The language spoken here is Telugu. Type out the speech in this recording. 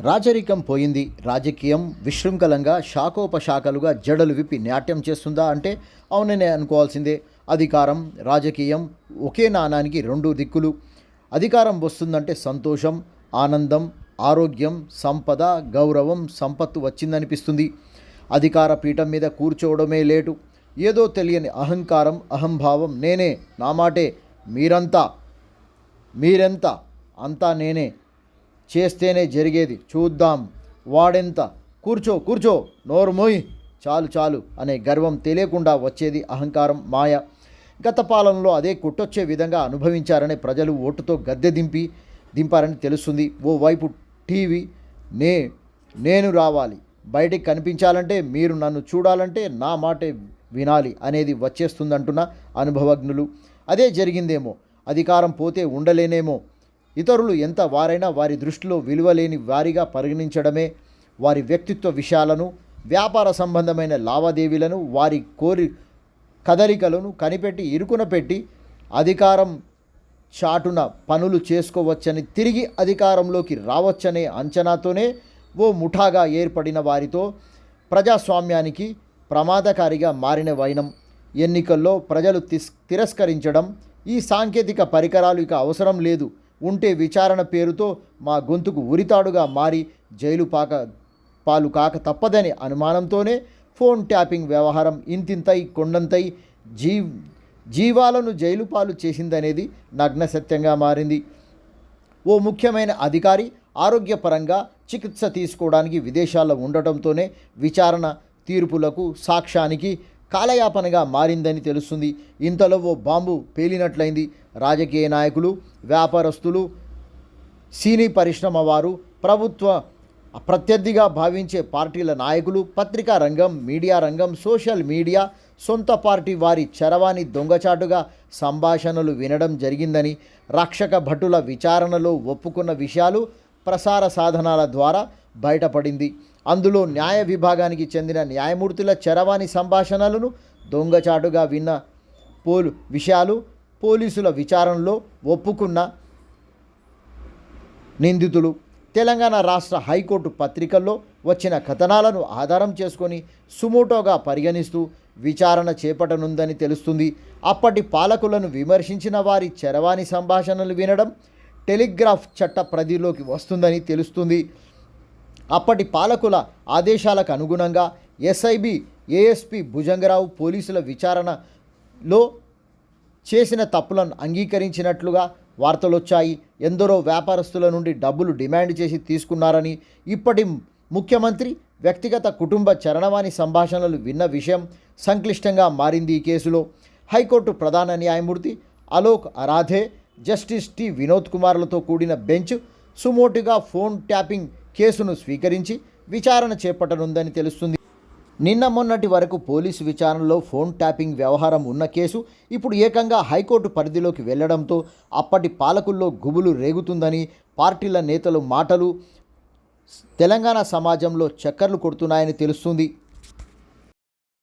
రాజరికం పోయింది. రాజకీయం విశృంఖలంగా శాఖోపశాఖలుగా జడలు విప్పి నాట్యం చేస్తుందా అంటే అవుననే అనుకోవాల్సిందే. అధికారం రాజకీయం ఒకే నాణానికి రెండు దిక్కులు. అధికారం వస్తుందంటే సంతోషం ఆనందం ఆరోగ్యం సంపద గౌరవం సంపత్తు వచ్చిందనిపిస్తుంది. అధికార పీఠం మీద కూర్చోవడమే లేటు. ఏదో తెలియని అహంకారం అహంభావం నేనే నా మాటే. మీరంతా మీరెంత అంతా నేనే. చేస్తేనే జరిగేది. చూద్దాం. వాడెంత? కూర్చో కూర్చో. నోరు మోయి. చాలు చాలు అనే గర్వం తెలియకుండా వచ్చేది అహంకారం మాయ. గత పాలనలో అదే కొట్టొచ్చే విధంగా అనుభవించారని ప్రజలు ఓటుతో గద్దె దింపి దింపారని తెలుస్తుంది. ఓవైపు టీవీ నే నేను రావాలి. బయటికి కనిపించాలంటే మీరు నన్ను చూడాలంటే నా మాటే వినాలి అనేది వచ్చేస్తుందంటున్న అనుభవజ్ఞులు. అదే జరిగిందేమో. అధికారం పోతే ఉండలేనేమో. ఇతరులు ఎంత వారైనా వారి దృష్టిలో విలువలేని వారిగా పరిగణించడమే వారి వ్యక్తిత్వ విషయాలను వ్యాపార సంబంధమైన లావాదేవీలను వారి కోరి కదలికలను కనిపెట్టి ఇరుకున పెట్టి అధికారం చాటున పనులు చేసుకోవచ్చని తిరిగి అధికారంలోకి రావచ్చనే అంచనాతోనే ఓ ముఠాగా ఏర్పడిన వారితో ప్రజాస్వామ్యానికి ప్రమాదకారిగా మారిన వైనం. ఎన్నికల్లో ప్రజలు తిస్ తిరస్కరించడం ఈ సాంకేతిక పరికరాలు ఇక అవసరం లేదు. ఉంటే విచారణ పేరుతో మా గొంతుకు ఉరితాడుగా మారి జైలు పాక పాలు కాక తప్పదని అనుమానంతోనే ఫోన్ ట్యాపింగ్ వ్యవహారం ఇంతింతై కొండంతై జీ జీవాలను జైలు పాలు చేసిందనేది నగ్న సత్యంగా మారింది. ఓ ముఖ్యమైన అధికారి ఆరోగ్యపరంగా చికిత్స తీసుకోవడానికి విదేశాల్లో ఉండటంతోనే విచారణ తీర్పులకు సాక్ష్యానికి కాలయాపనగా మారిందని తెలుస్తుంది. ఇంతలో ఓ బాంబు పేలినట్లయింది. రాజకీయ నాయకులు వ్యాపారస్తులు సినీ పరిశ్రమ వారు ప్రభుత్వ ప్రత్యర్థిగా భావించే పార్టీల నాయకులు పత్రికా రంగం మీడియా రంగం సోషల్ మీడియా సొంత పార్టీ వారి చరవాణి దొంగచాటుగా సంభాషణలు వినడం జరిగిందని రక్షక భటుల విచారణలో ఒప్పుకున్న విషయాలు ప్రసార సాధనాల ద్వారా బయటపడింది. అందులో న్యాయ విభాగానికి చెందిన న్యాయమూర్తుల చరవాణి సంభాషణలను దొంగచాటుగా విన్న పోలు విషయాలు పోలీసుల విచారణలో ఒప్పుకున్న నిందితులు. తెలంగాణ రాష్ట్ర హైకోర్టు పత్రికల్లో వచ్చిన కథనాలను ఆధారం చేసుకొని సుమోటోగా పరిగణిస్తూ విచారణ చేపట్టనుందని తెలుస్తుంది. అప్పటి పాలకులను విమర్శించిన వారి చరవాణి సంభాషణలు వినడం టెలిగ్రాఫ్ చట్ట పరిధిలోకి వస్తుందని తెలుస్తుంది. అప్పటి పాలకుల ఆదేశాలకు అనుగుణంగా ఎస్ఐబి ఏఎస్పి భుజంగరావు పోలీసుల విచారణలో చేసిన తప్పులను అంగీకరించినట్లుగా వార్తలొచ్చాయి. ఎందరో వ్యాపారస్తుల నుండి డబ్బులు డిమాండ్ చేసి తీసుకున్నారని ఇప్పటి ముఖ్యమంత్రి వ్యక్తిగత కుటుంబ చరణవాణి సంభాషణలు విన్న విషయం సంక్లిష్టంగా మారింది ఈ కేసులో. హైకోర్టు ప్రధాన న్యాయమూర్తి అలోక్ అరాధే జస్టిస్ టి వినోద్ కుమార్లతో కూడిన బెంచ్ సుమోటుగా ఫోన్ ట్యాపింగ్ కేసును స్వీకరించి విచారణ చేపట్టనుందని తెలుస్తుంది. నిన్న మొన్నటి వరకు పోలీసు విచారణలో ఫోన్ ట్యాపింగ్ వ్యవహారం ఉన్న కేసు ఇప్పుడు ఏకంగా హైకోర్టు పరిధిలోకి వెళ్ళడంతో అప్పటి పాలకుల్లో గుబులు రేగుతుందని పార్టీల నేతలు మాటలు తెలంగాణ సమాజంలో చక్కర్లు కొడుతున్నాయని తెలుస్తుంది.